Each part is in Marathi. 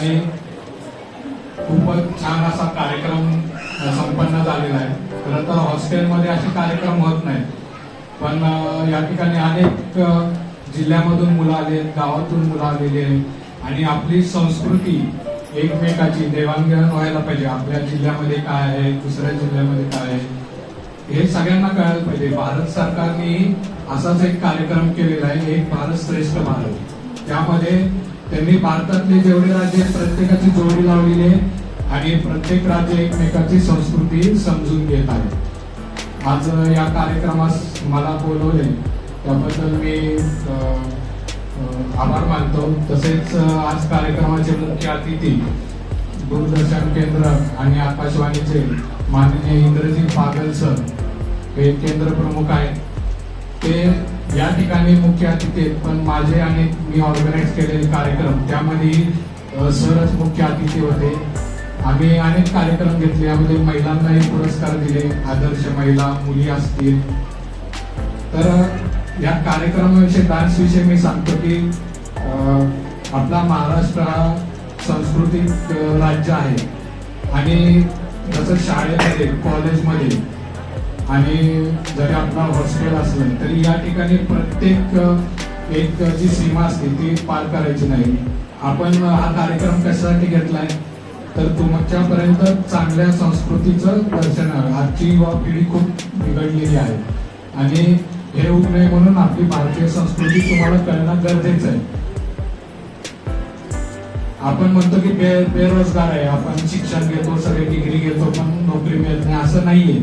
ठिकाणी खूपच छान असा कार्यक्रम संपन्न झालेला आहे. खरं तर हॉस्टेलमध्ये असे कार्यक्रम होत नाही पण या ठिकाणी अनेक जिल्ह्यामधून मुलं आले गावातून मुलं आलेली आहेत. आणि आपली संस्कृती एकमेकाची देवाणघेवाण व्हायला पाहिजे. आपल्या जिल्ह्यामध्ये काय आहे दुसऱ्या जिल्ह्यामध्ये काय आहे हे सगळ्यांना कळायला पाहिजे. भारत सरकारने असाच एक कार्यक्रम केलेला आहे एक भारत श्रेष्ठ भारत. त्यामध्ये त्यांनी भारतातले जेवढे राज्य प्रत्येकाची जोडी लावलेली आहे आणि प्रत्येक राज्य एकमेकाची संस्कृती समजून घेत आहे. आज या कार्यक्रमास मला बोलवले. त्याबद्दल मी आभार मानतो. तसेच आज कार्यक्रमाचे मुख्य अतिथी दूरदर्शन केंद्र आणि आकाशवाणीचे माननीय इंद्रजी पागल सर हे केंद्र प्रमुख आहेत. ते या ठिकाणी मुख्य अतिथी आहेत पण माझे आणि मी ऑर्गनाईज केलेले कार्यक्रम त्यामध्ये सरच मुख्य अतिथी होते. आम्ही अनेक कार्यक्रम घेतले यामध्ये महिलांनाही पुरस्कार दिले आदर्श महिला मुली असतील. तर या कार्यक्रमाविषयी डान्सविषयी मी सांगतो की आपला महाराष्ट्र हा सांस्कृतिक राज्य आहे. आणि जसं शाळेमध्ये कॉलेजमध्ये आणि जरी आपला हॉस्टेल असलं तरी या ठिकाणी प्रत्येक एक जी सीमा असते ती पार करायची नाही. आपण हा कार्यक्रम कशासाठी घेतलाय? तर तुमच्यापर्यंत चांगल्या संस्कृतीचं दर्शन आजची युवा पिढी खूप बिघडलेली आहे. आणि हे होऊ नये म्हणून आपली भारतीय संस्कृती तुम्हाला कळणं गरजेचं आहे. आपण म्हणतो की बे बेरोजगार आहे. आपण शिक्षण घेतो सगळे डिग्री घेतो नाही नाहीये.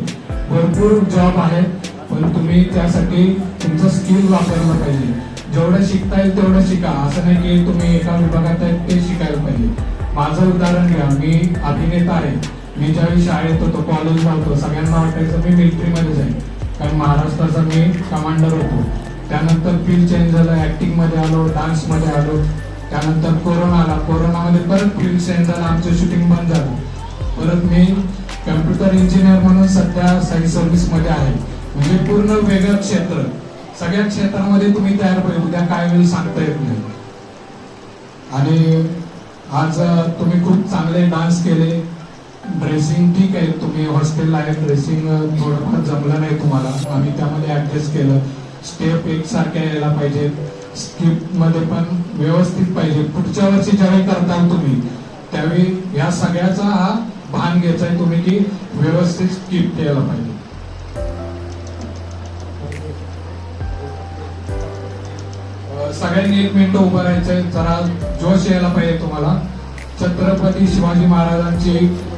भरपूर जॉब आहेत पण तुम्ही त्यासाठी तुमचं स्किल वापरलं पाहिजे. जेवढं शिकता येईल तेवढं शिका. असं नाही की तुम्ही एका विभागात आहेत ते शिकायला पाहिजे. माझं उदाहरण घ्या. मी अभिनेता आहे. मी ज्यावेळी शाळेत होतो कॉलेजला होतो सगळ्यांना वाटायचं मी मिलिटरीमध्ये जाईन कारण महाराष्ट्राचा मी कमांडर होतो. त्यानंतर फील्ड चेंज झालं ऍक्टिंगमध्ये आलो डान्समध्ये आलो. त्यानंतर कोरोना आला. कोरोनामध्ये परत फील्ड चेंज झालं आमचं शूटिंग बंद झालं. परत मी कम्प्युटर इंजिनियर म्हणून सध्या साई सर्व्हिसमध्ये आहे. म्हणजे पूर्ण वेगळं क्षेत्र. सगळ्या क्षेत्रामध्ये तुम्ही तयार पाहिजे उद्या काय होईल सांगता येत नाही. आणि आज तुम्ही खूप चांगले डान्स केले. ड्रेसिंग ठीक आहे. तुम्ही हॉस्टेलला आहे. ड्रेसिंग थोडंफार जमलं नाही तुम्हाला. आम्ही त्यामध्ये ऍडजस्ट केलं. स्टेप एकसारख्या यायला पाहिजेत. स्किपमध्ये पण व्यवस्थित पाहिजे. पुढच्या वर्षी ज्यावेळी करता तुम्ही त्यावेळी या सगळ्याचा हा भान घ्यायचा आहे तुम्ही की व्यवस्थित स्किप द्यायला पाहिजे. सगळ्यांनी एक मिनिट उभं राहायचंय जरा जोश यायला पाहिजे तुम्हाला. छत्रपती शिवाजी महाराजांची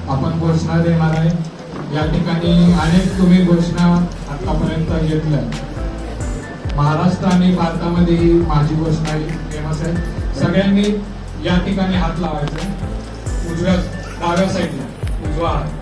आपण घोषणा देणार आहे. या ठिकाणी अनेक तुम्ही घोषणा आतापर्यंत घेतल्या. महाराष्ट्र आणि भारतामध्ये ही माझी घोषणा फेमस आहे. सगळ्यांनी या ठिकाणी हात लावायचा उजव्या डाव्या साईडला उजवा हात